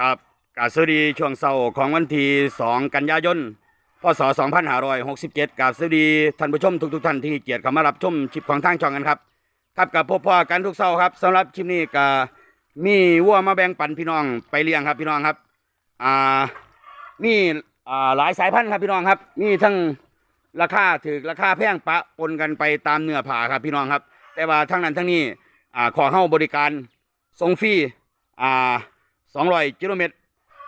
กับกาสวัสดีช่วงเสาร์ของวันที่ 2 กันยายน พศ 2567กับสวัสดีท่านผู้ชมทุกๆท่านที่เกียรติเข้ามารับชมคลิปของทางช่องกันครับ ครับกับพบพ่อกันทุกเสาร์ครับสำหรับคลิปนี้ก็มีวัวมาแบ่งปันพี่น้องไปเลี้ยงครับพี่น้องครับ อ่า มีอ่าหลายสายพันธุ์ครับพี่น้องครับ มีทั้งราคาถือราคาแพงปะปนกันไปตามเนื้อผ่าครับพี่น้องครับ แต่ว่าทั้งนั้นทั้งนี้อ่าขอเข้าบริการส่งฟรีอ่า 200กิโลเมตร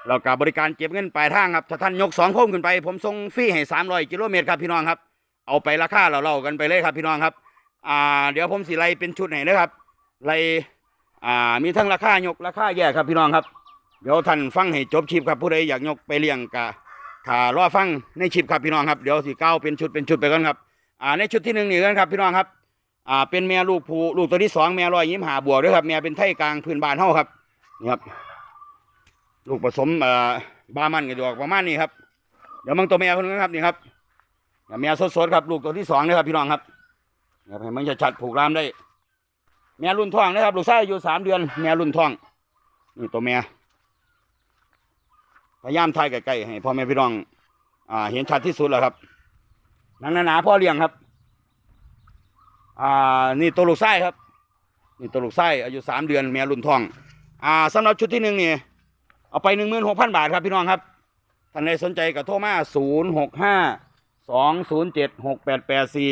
แล้วก็บริการเก็บเงินปลายทางครับถ้าท่านยกสองโค้งขึ้นไป ผมส่งฟรีให้300กิโลเมตรครับพี่น้องครับ เอาไปราคาเราเล่ากันไปเลยครับพี่น้องครับอ่าเดี๋ยวผมสิไลเป็นชุดไหนนะครับไลอ่ามีทั้งราคายกราคาแยกครับพี่น้องครับ เดี๋ยวท่านฟังให้จบคลิปครับผู้ใดอยากยกไปเลี้ยงกะถ้ารอฟังในคลิปครับพี่น้องครับเดี๋ยวสิก้าเป็นชุดเป็นชุดไปก่อนครับอ่าในชุดที่หนึ่งนี่กันครับพี่น้องครับอ่าเป็นแม่ลูกผูลูกตัวที่สองแม่รอยยิ้มหาบวกด้วยครับแม่เป็นไทยกลางพื้นบ้านเฮาครับนี่ครับ ลูกผสมเอ่อบามันกันดอกประมาณนี้ครับ เดี๋ยวมึงตัวแม่คนนึงครับนี่ครับแม่สดๆครับลูกตัวที่สองนะครับพี่น้องครับครับให้มันจะชัดผูกรามได้ แม่รุ่นท้องนะครับ ลูกชายอายุสามเดือน แม่รุ่นท้องนี่ตัวแม่พยายามถ่ายใกล้ๆให้พ่อแม่พี่น้อง อ่า เห็นชัดที่สุดแล้วครับหนังหนาๆพ่อเลี้ยงครับ อ่า นี่ตัวลูกไส้ครับ นี่ตัวลูกไส้อายุสามเดือน แม่รุ่นทอง อ่าสำหรับชุดที่หนึ่งนี่ เอาไปหนึ่งหมื่นหกพันบาทครับพี่น้องครับท่านใดสนใจก็โทรมาศูนย์หกห้าสองศูนย์เจ็ดหกแปดแปดสี่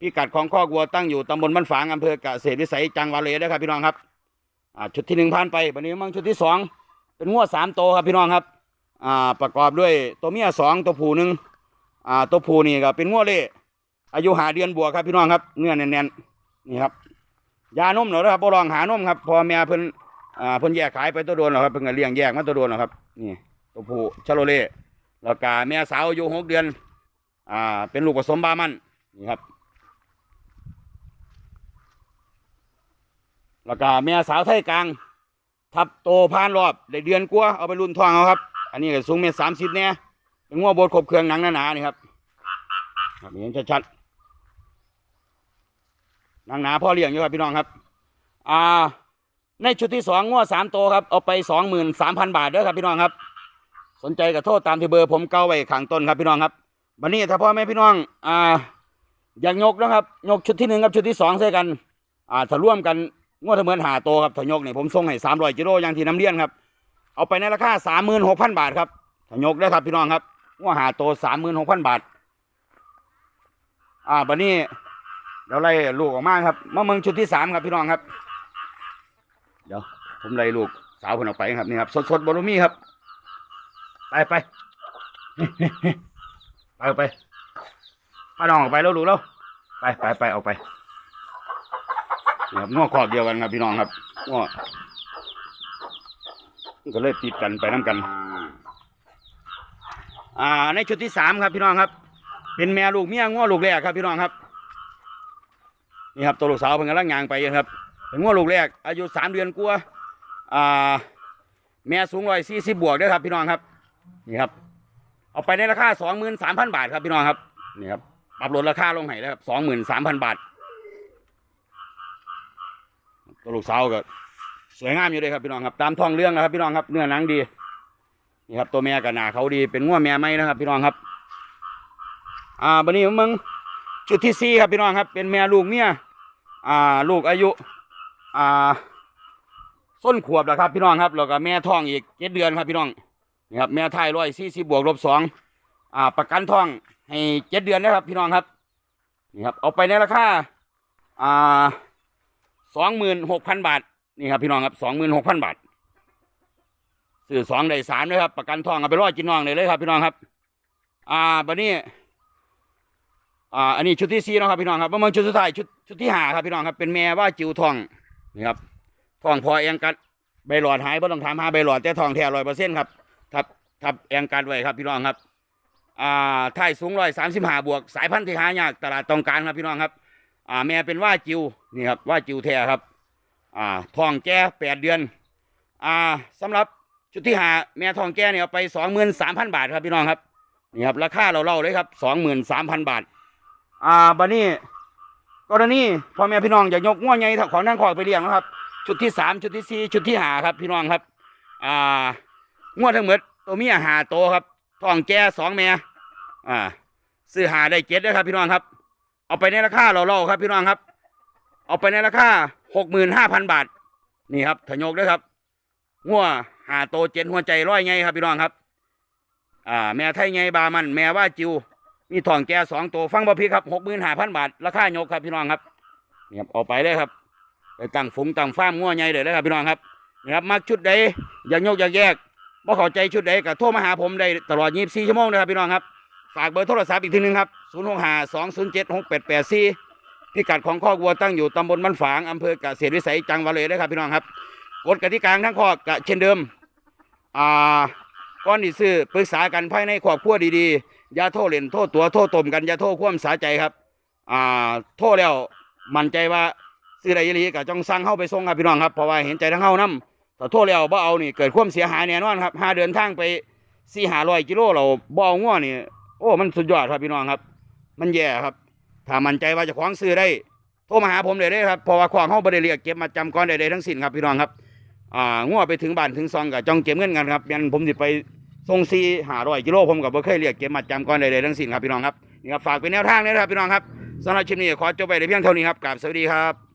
พิกัดของข้อกวัวตั้งอยู่ตำบลบ้านฝางอำเภอกเกษตรวิสัยจังหวัดเลยนะครับพี่น้องครับอ่าชุดที่หนึ่งผ่านไปวันนี้มั่งชุดที่สองเป็นงวดสามโตครับพี่น้องครับอ่าประกอบด้วยตัวเมียสองตัวผู้หนึ่งอ่าตัวผู้นี่ก็เป็นงัวเล่อายุหาเดือนบวกครับพี่น้องครับเนื้อแน่นๆนี่ครับยานมเหรอครับโบ่ลองหานมครับพอแม่เพิ่น อ่าเพิ่นแยกขายไปตัวโดนหรอครับเพิ่นก็เลี้ยงแยกมาตัวโดนหรอครับนี่ตัวผู้ชาโลเล่แล้วก็แม่สาวอายุหกเดือนอ่าเป็นลูกผสมบามันนี่ครับแล้วก็แม่สาวไทยกลางทับโตผ่านรอบได้เดือนกว่าเอาไปรุ่นทองเอาครับ อันนี้ก็สูงเมตรสามสิบเนี่ยเป็นงัวโบดครบเครื่องหนังหนาๆนี่ครับครับเห็นชัดๆหนังหนาพ่อเลี้ยงอยู่ครับพี่น้องครับ อ่า ในชุดที่สองงัวสามโตครับเอาไปสองหมื่นสามพันบาทเด้อครับพี่น้องครับ สนใจกับโทษตามที่เบอร์ผมเก้าไว้ข้างต้นครับพี่น้องครับวันนี้ถ้าพ่อแม่พี่น้องอ่าอยากยกนะครับยกชุดที่หนึ่งกับชุดที่สองใส่กันอ่าถ้าร่วมกันงวดเสมือนหาโตครับถ้ายกเนี่ยผมส่งให้สามร้อยกิโลอย่างที่น้ำเลี้ยงครับเอาไปในราคาสามหมื่นหกพันบาทครับถ้ายกได้ครับพี่น้องครับว่าหาโตสามหมื่นหกพันบาทอ่าบันนี้เดี๋ยวไล่ลูกออกมาครับมาเมืองชุดที่สามครับพี่น้องครับ เดี๋ยวผมไล่ลูกสาวคนออกไปครับนี่ครับ สดสดบอลมี่ครับ ไปไปไปไปพาน้องออกไปแล้วลูกแล้วไปไปไปออกไปนี่ครับง้อขอบเดียวกันครับพี่น้องครับง้อก็เลยติดกันไปน้ำกัน อ่า ในชุดที่สามครับพี่น้องครับ เป็นแม่ลูกเมียง้อลูกแรกครับพี่น้องครับ นี่ครับตัวลูกสาวเพิ่งกำลังยางไปครับ เป็นง้อลูกแรก อายุสามเดือนกว่าอ่าแม่สูงร้อยสี่สิบบวกด้วยครับพี่น้องครับ นี่ครับ เอาไปในราคาสองหมื่นสามพันบาทครับพี่น้องครับ นี่ครับ ปรับลดราคาลงให้แล้วครับสองหมื่นสามพันบาท ตัวลูกสาวก็สวยงามอยู่เลยครับพี่น้องครับ ตามท้องเรื่องนะครับพี่น้องครับ เนื้อหนังดี นี่ครับ ตัวแม่กับหนาเขาดี เป็นง้วแม่ไหมนะครับ พี่น้องครับ อ่าบันนี้มึงจุดที่สี่ครับพี่น้องครับ เป็นแม่ลูกเนี่ยอ่า ลูกอายุ อ่าส้นขวบแล้วครับพี่น้องครับแล้วก็แม่ท้องอีกเจ็ดเดือนครับพี่น้องนี่ครับแม่ท้ายร้อยสี่สิบบวกลบสองอ่าประกันท้องให้เจ็ดเดือนนะครับ พี่น้องครับนี่ครับเอาไปในราคาอ่าสองหมื่นหกพันบาทนี่ครับพี่น้องครับสองหมื่นหกพันบาทซื้อสองได้สามเลยครับประกันทองเอาไปร้อดกินน้องเลยเลยครับ พี่น้องครับ อ่าบัดนี้ อ่า อันนี้ชุดที่สี่นะครับพี่น้องครับเมื่อชุดสุดท้ายชุดชุดที่ห้าครับพี่น้องครับเป็นแม่ว่าจิวทอง นี่ครับทองพอแองกัดใบหลอดหายบ่ต้องถามหาใบหลอดแต่ทองแท้ร้อยเปอร์เซ็นต์ครับทับทับแองกัดไว้ครับพี่น้องครับอ่าไทยสูงร้อยสามสิบห้าบวกสายพันธุ์ที่หายากตลาดต้องการครับพี่น้องครับอ่าแม่เป็นว่าจิวนี่ครับว่าจิวแท้ครับอ่าทองแก่แปดเดือนอ่าสำหรับชุดที่หาแม่ทองแก่เนี่ยเอาไปสองหมื่นสามพันบาทครับพี่น้องครับนี่ครับราคาเราเล่าเลยครับสองหมื่นสามพันบาทอ่าบัดนี้ กรณีพ่อแม่พี่น้องอยากยกง้วใหญ่ของนั่งขอกไปเลี้ยงนะครับ ชุดที่สามชุดที่สี่ชุดที่หาครับ พี่น้องครับอ่างวดทั้งหมดตัวเมียหาโตครับท้องแก่สองแม่อ่าซื้อหาได้เจ็ดด้วยครับ พี่น้องครับ เอาไปในราคาเราๆครับ พี่น้องครับ เอาไปในราคาหกหมื่นห้าพันบาท นี่ครับถยกด้วยครับงัวหาโตเจ็ดหัวใจร้อยไงครับ พี่น้องครับ อ่า แม่ไทยไงบามัน แม่ว่าจิว มีทองแก่สองตัวฟังบ่พี่ครับหกหมื่นห้าพันบาทราคายกครับพี่น้องครับนี่ครับเอาไปเลยครับไปตั้งฝูงตั้งฟ้าร์มงัวใหญ่เลยนะครับพี่น้องครับนี่ครับมักชุดใดอยากยกอยากแยกบ่เข้าใจชุดใดก็โทรมาหาผมได้ตลอด24ชั่วโมงนะครับพี่น้องครับฝากเบอร์โทรศัพท์อีกทีหนึงครับ065 207 6884พิกัดของข้อกวัวตั้งอยู่ตำบลบ้านฝางอำเภอเกษตรวิสัยจังหวัดเลยนะครับพี่น้องครับกฎกติกาทั้งข้อกะเช่นเดิมอ่า ก่อนที่ซื้อปรึกษากันภายในครอบครัวดีๆอย่าโทษเล่นโทษตัวโทษตมกันอย่าโทษความสาใจครับ อ่าโทษแล้วมั่นใจว่าซื้อได้ยีหลีก็จ้องสั่งเข้าไปส่งครับพี่น้องครับเพราะว่าเห็นใจทั้งเฮานํถ้าโทษแล้วบ่เอานี่เกิดความเสียหายแน่นอนครับหาเดินทางไปสี่หาร้อยกิโลเราบ่เอาง้อนี่โอ้มันสุดยอดครับพี่น้องครับ มันแย่ครับ ถ้ามั่นใจว่าจะของซื้อได้โทรมาหาผมเลยได้ครับเพราะว่าของเฮาบ่ได้เรียกเก็บมาจำก่อนใดๆทั้งสิ้นครับพี่น้องครับ อ่าง้อไปถึงบ้านถึงซองกับจ้องเก็บเงินกันครับยันผมสิไปส่งซีหาร้อยกิโลผมกับบ่เคยเรียกเก็บมาจำก่อนใดๆทั้งสิ้นครับพี่น้องครับนี่ครับฝากเป็นแนวทางนะครับพี่น้องครับสำหรับชิมนี้ขอจบไปในเพียงเท่านี้ครับกราบสวัสดีครับ